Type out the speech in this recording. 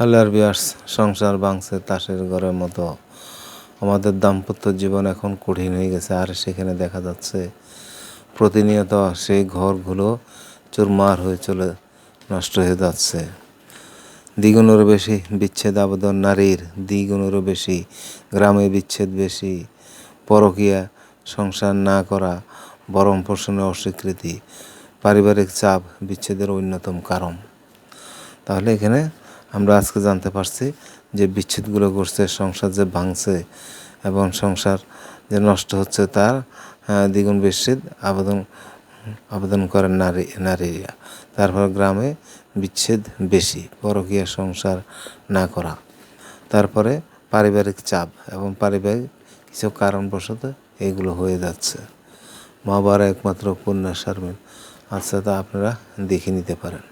Hello বিয়ার্স, সংসার ভাঙছে তাসের ঘরের মতো। আমাদের দাম্পত্য জীবন এখন কঠিন হয়ে গেছে, আর সেখানে দেখা যাচ্ছে প্রতিনিয়ত সেই ঘরগুলো চুরমার হয়ে চলে, নষ্ট হয়ে যাচ্ছে। দ্বিগুণেরও বেশি বিচ্ছেদ আবেদন নারীর, দ্বিগুণেরও বেশি গ্রামে বিচ্ছেদ বেশি। পরকীয়া সংসার না করা, বরং পোষণের অস্বীকৃতি, পারিবারিক চাপ বিচ্ছেদের অন্যতম কারণ। তাহলে এখানে আমরা আজকে জানতে পারছি যে বিচ্ছেদগুলো করছে সংসার যে ভাঙছে এবং সংসার যে নষ্ট হচ্ছে তার দ্বিগুণ বিচ্ছেদ আবেদন আবেদন করেন নারী, নারীরা। তারপর গ্রামে বিচ্ছেদ বেশি, পরকীয়া সংসার না করা। তারপরে পারিবারিক চাপ এবং পারিবারিক কিছু কারণবশত এগুলো হয়ে যাচ্ছে। মহাভারত একমাত্র কন্যা সারবেন আচ্ছা তা আপনারা দেখে নিতে পারেন।